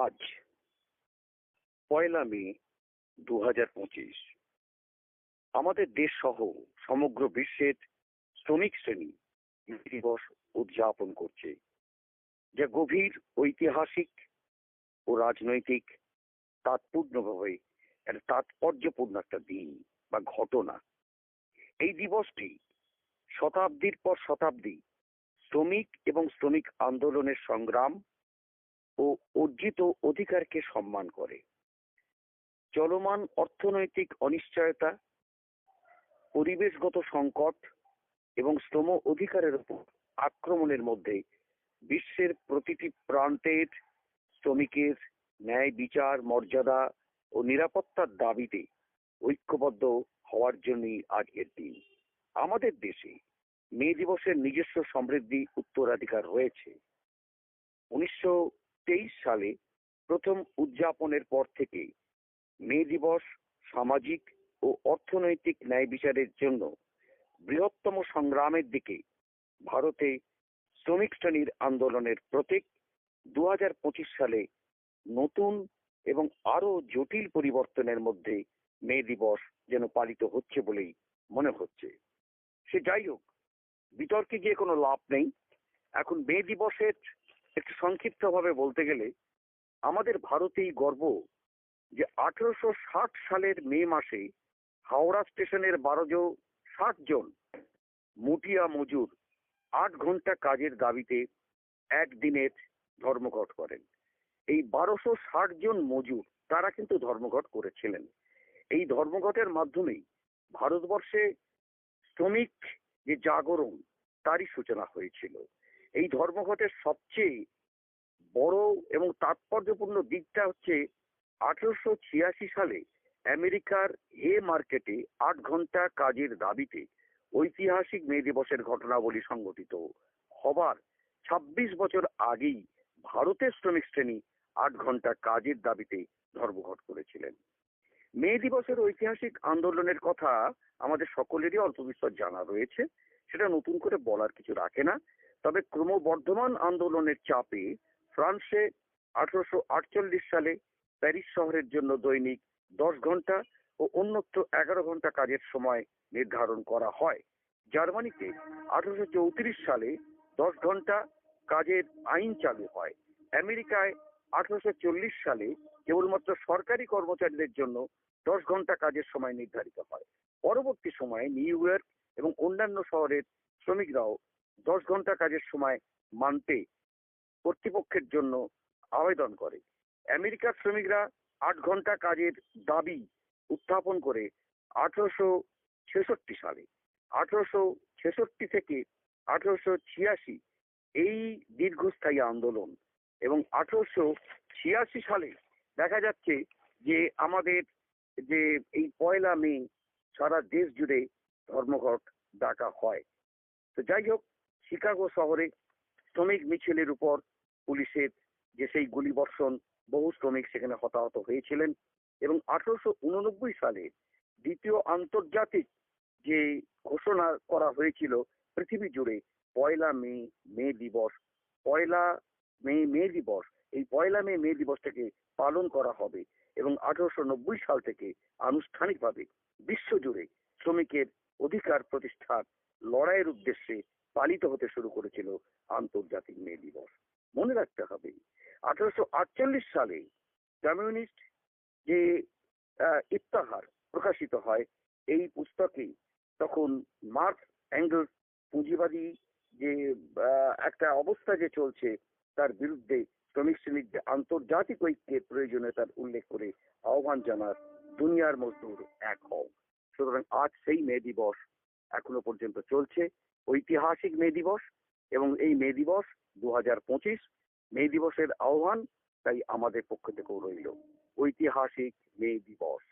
আজ পয়লা মে দু হাজার পঁচিশ। আমাদের দেশ সহ সমগ্র বিশ্বের শ্রমিক শ্রেণি দিবস উদযাপন করছে, যা গভীর ঐতিহাসিক ও রাজনৈতিক তাৎপূর্ণভাবে একটা তাৎপর্যপূর্ণ একটা দিন বা ঘটনা। এই দিবসটি শতাব্দীর পর শতাব্দী শ্রমিক এবং শ্রমিক আন্দোলনের সংগ্রাম ও অর্জিত অধিকারকে সম্মান করে। চলমান অর্থনৈতিক অনিশ্চয়তা, পরিবেশগত সংকট এবং শ্রম অধিকারের উপর আক্রমণের মধ্যে বিশ্বের প্রতিটি প্রান্তের শ্রমিকের ন্যায় বিচার, মর্যাদা ও নিরাপত্তার দাবিতে ঐক্যবদ্ধ হওয়ার জন্যই আজকের দিন। আমাদের দেশে মে দিবসের নিজস্ব সমৃদ্ধি উত্তরাধিকার রয়েছে। উনিশশো সালে প্রথম উদযাপনের পর থেকে মে দিবস সামাজিক ও অর্থনৈতিক ন্যায় বিচারের জন্য বৃহত্তম সংগ্রামের দিকে ভারতে শ্রমিক শ্রেণির আন্দোলনের প্রতীক। দু হাজার পঁচিশ সালে নতুন এবং আরও জটিল পরিবর্তনের মধ্যে মে দিবস যেন পালিত হচ্ছে বলেই মনে হচ্ছে। সে যাই হোক, বিতর্কে গিয়ে কোনো লাভ নেই। এখন মে দিবসের একটু সংক্ষিপ্ত ভাবে বলতে গেলে, আমাদের ভারতেই গর্ব যে আঠারোশো সালের মে মাসে হাওড়া স্টেশনের বারো জন, ষাট জন মুটিয়া মজুর আট ঘণ্টা কাজের দাবিতে একদিনের ধর্মঘট করেন। এই বারোশো ষাট জন মজুর তারা কিন্তু ধর্মঘট করেছিলেন। এই ধর্মঘটের মাধ্যমেই ভারতবর্ষে শ্রমিক যে জাগরণ, তারই সূচনা হয়েছিল। এই ধর্মঘটের সবচেয়ে বড় এবং তাৎপর্যপূর্ণ দিকটা হচ্ছে আঠারোশো ছিয়াশি সালে আমেরিকার হে মার্কেটে আট ঘণ্টা কাজের দাবিতে ঐতিহাসিক মে দিবসের ঘটনাবলী সংঘটিত হবার ২৬ বছর আগেই ভারতের শ্রমিক শ্রেণি আট ঘণ্টা কাজের দাবিতে ধর্মঘট করেছিলেন। মে দিবসের ঐতিহাসিক আন্দোলনের কথা আমাদের সকলেরই অল্প বিস্তর জানা রয়েছে, সেটা নতুন করে বলার কিছু রাখে না। তবে ক্রমবর্ধমান আন্দোলনের চাপে ফ্রান্সে আঠারোশো সালে প্যারিস শহরের জন্য দৈনিক দশ ঘণ্টা ও অন্যত্র এগারো ঘণ্টা কাজের সময় নির্ধারণ করা হয়। জার্মানিতে আঠারোশো সালে দশ ঘণ্টা কাজের আইন চালু হয়। আমেরিকায় আঠারোশো চল্লিশ সালে কেবলমাত্র সরকারি কর্মচারীদের জন্য দশ ঘণ্টা কাজের সময় নির্ধারিত হয়। পরবর্তী সময়ে নিউ ইয়র্ক এবং অন্যান্য শহরের শ্রমিকরাও দশ ঘণ্টা কাজের সময় মানতে কর্তৃপক্ষের জন্য আবেদন করে। আমেরিকার শ্রমিকরা আট ঘণ্টা কাজের দাবি উত্থাপন করে আঠারোশো ছেষট্টি সালে। আঠারোশো ছেষট্টি থেকে আঠারোশো ছিয়াশি এই দীর্ঘস্থায়ী আন্দোলন এবং আঠারোশো ছিয়াশি সালে দেখা যাচ্ছে যে আমাদের যে এই পয়লা মে সারা দেশ জুড়ে ধর্মঘট ডাকা হয়। তো যাই হোক শিকাগো শহরে শ্রমিক মিছিলের উপর পুলিশের যে সেই গুলিবর্ষণ, বহু শ্রমিক সেখানে হতাহত হয়েছিলেন এবং আঠারোশো উননব্বই সালে দ্বিতীয় আন্তর্জাতিক যে ঘোষণা করা হয়েছিল, পৃথিবী জুড়ে পয়লা মে মে দিবস, পয়লা মে মে দিবস, এই পয়লা মে মে দিবসটাকে পালন করা হবে এবং আঠারোশো নব্বই সাল থেকে আনুষ্ঠানিকভাবে বিশ্বজুড়ে শ্রমিকের অধিকার প্রতিষ্ঠার লড়াইয়ের উদ্দেশ্যে পালিত হতে শুরু করেছিল আন্তর্জাতিক মে দিবস। মনে রাখতে হবে, আঠারোশো আটচল্লিশ সালে কমিউনিস্ট যে ইফতাহার প্রকাশিত হয়, এই পুস্তকে তখন মার্কস অ্যাঙ্গেলস পুঁজিবাদী যে একটা অবস্থা যে চলছে, তার বিরুদ্ধে শ্রমিক শ্রেণির যে আন্তর্জাতিক ঐক্যের প্রয়োজনীয়তার উল্লেখ করে আহ্বান জানার দুনিয়ার মজদুর এক হও। সুতরাং আজ সেই মে দিবস এখনও পর্যন্ত চলছে। ঐতিহাসিক মে দিবস এবং এই মে দিবস দু হাজার পঁচিশ মে দিবসের আহ্বান তাই আমাদের পক্ষ থেকেও রইল। ঐতিহাসিক মে দিবস।